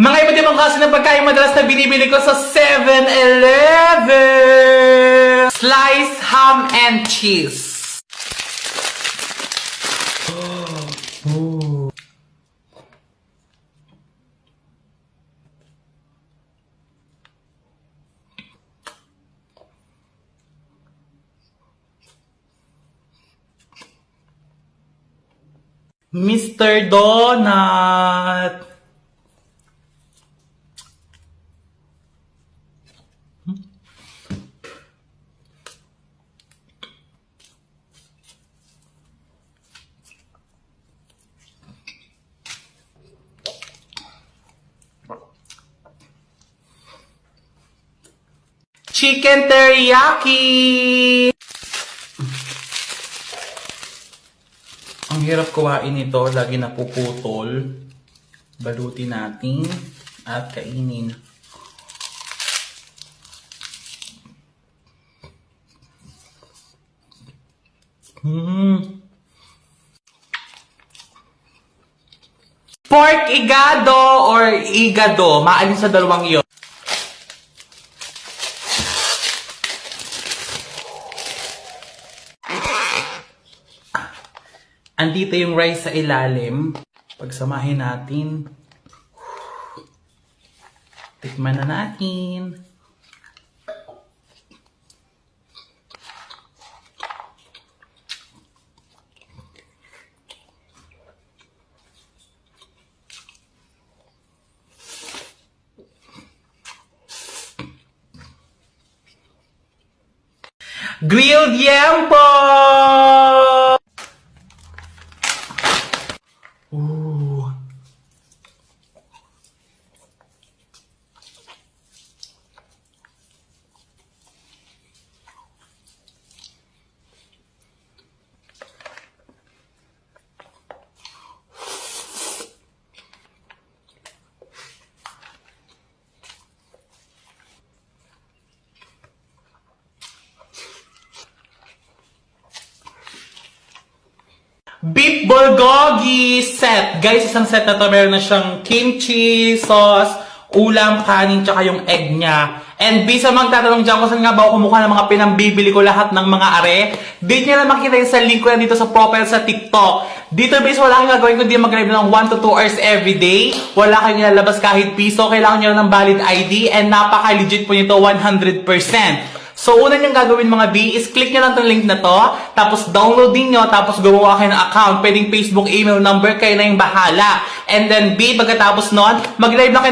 Mga iba't ibang klase ng pagkain madalas na binibili ko sa 7-Eleven! Slice ham and cheese. Mr. Donut! Chicken teriyaki! Ang hirap kuhain ito, lagi napuputol. Balutin natin at kainin. Hmm. Pork igado or igado, maalin sa dalawang iyon. Andito yung rice sa ilalim. Pagsamahin natin. Tikman na natin. Grilled yam po! Beef bulgogi set. Guys, isang set na to, meron na siyang kimchi, sauce, ulam, kanin, tsaka yung egg niya. And bisa magtatanong dyan kung saan nga ba ako kumukha ng mga pinambibili ko lahat ng mga are. Dito nyo na makita yung sa link ko yan dito sa profile sa TikTok. Dito bis wala kang gagawin kundi mag-live ng 1 to 2 hours every day. Wala kang nilalabas kahit piso. Kailangan nyo lang ng valid ID and napaka-legit po nito 100%. So, una niyong gagawin mga B is click nyo lang tong link na to, tapos download din nyo, tapos gumawa kayo ng account, pwedeng Facebook, email number, kayo na yung bahala. And then B, pagkatapos nun, mag-live na kayo